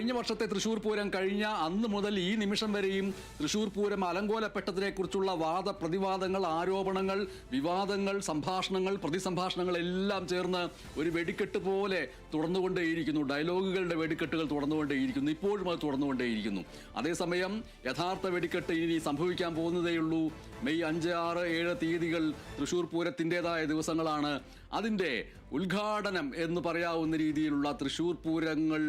കഴിഞ്ഞ വർഷത്തെ തൃശൂർ പൂരം കഴിഞ്ഞ അന്ന് മുതൽ ഈ നിമിഷം വരെയും തൃശൂർ പൂരം അലങ്കോലപ്പെട്ടതിനെക്കുറിച്ചുള്ള വാദ പ്രതിവാദങ്ങൾ ആരോപണങ്ങൾ വിവാദങ്ങൾ സംഭാഷണങ്ങൾ പ്രതിസംഭാഷണങ്ങൾ എല്ലാം ചേർന്ന് ഒരു വെടിക്കെട്ട് പോലെ തുടർന്നുകൊണ്ടേയിരിക്കുന്നു. ഡയലോഗുകളുടെ വെടിക്കെട്ടുകൾ തുടർന്നുകൊണ്ടേയിരിക്കുന്നു. ഇപ്പോഴും അത് തുടർന്നുകൊണ്ടേയിരിക്കുന്നു. അതേസമയം യഥാർത്ഥ വെടിക്കെട്ട് ഇനി സംഭവിക്കാൻ പോകുന്നതേയുള്ളൂ മെയ് അഞ്ച് ആറ് ഏഴ് തീയതികൾ തൃശൂർ പൂരത്തിന്റെതായ ദിവസങ്ങളാണ്. അതിന്റെ ഉദ്ഘാടനം എന്ന് പറയാവുന്ന രീതിയിലുള്ള തൃശൂർ പൂരങ്ങൾ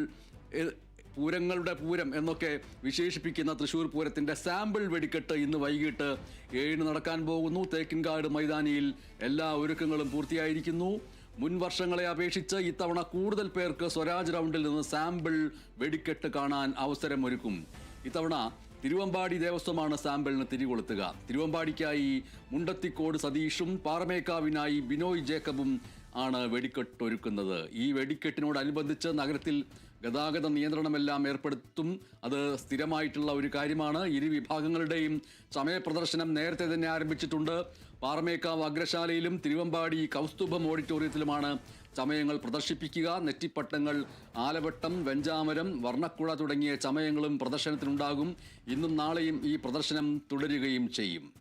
പൂരങ്ങളുടെ പൂരം എന്നൊക്കെ വിശേഷിപ്പിക്കുന്ന തൃശൂർ പൂരത്തിന്റെ സാമ്പിൾ വെടിക്കെട്ട് ഇന്ന് വൈകിട്ട് ഏഴിന് നടക്കാൻ പോകുന്നു. തേക്കിൻകാട് മൈതാനിയിൽ എല്ലാ ഒരുക്കങ്ങളും പൂർത്തിയായിരിക്കുന്നു. മുൻ വർഷങ്ങളെ അപേക്ഷിച്ച് ഇത്തവണ കൂടുതൽ പേർക്ക് സ്വരാജ് റൗണ്ടിൽ നിന്ന് സാമ്പിൾ വെടിക്കെട്ട് കാണാൻ അവസരമൊരുക്കും. ഇത്തവണ തിരുവമ്പാടി ദേവസ്വമാണ് സാമ്പിളിന് തിരികൊളുത്തുക. തിരുവമ്പാടിക്കായി മുണ്ടത്തിക്കോട് സതീഷും പാറമേക്കാവിനായി ബിനോയ് ജേക്കബും ആണ് വെടിക്കെട്ടൊരുക്കുന്നത്. ഈ വെടിക്കെട്ടിനോടനുബന്ധിച്ച് നഗരത്തിൽ ഗതാഗത നിയന്ത്രണമെല്ലാം ഏർപ്പെടുത്തും. അത് സ്ഥിരമായിട്ടുള്ള ഒരു കാര്യമാണ്. ഇരു വിഭാഗങ്ങളുടെയും സമയപ്രദർശനം നേരത്തെ തന്നെ ആരംഭിച്ചിട്ടുണ്ട്. പാറമേക്കാവ് അഗ്രശാലയിലും തിരുവമ്പാടി കൗസ്തുഭം ഓഡിറ്റോറിയത്തിലുമാണ് ചമയങ്ങൾ പ്രദർശിപ്പിക്കുക. നെറ്റിപ്പട്ടങ്ങൾ ആലവട്ടം വെഞ്ചാമരം വർണക്കുഴ തുടങ്ങിയ ചമയങ്ങളും പ്രദർശനത്തിനുണ്ടാകും. ഇന്നും നാളെയും ഈ പ്രദർശനം തുടരുകയും ചെയ്യും.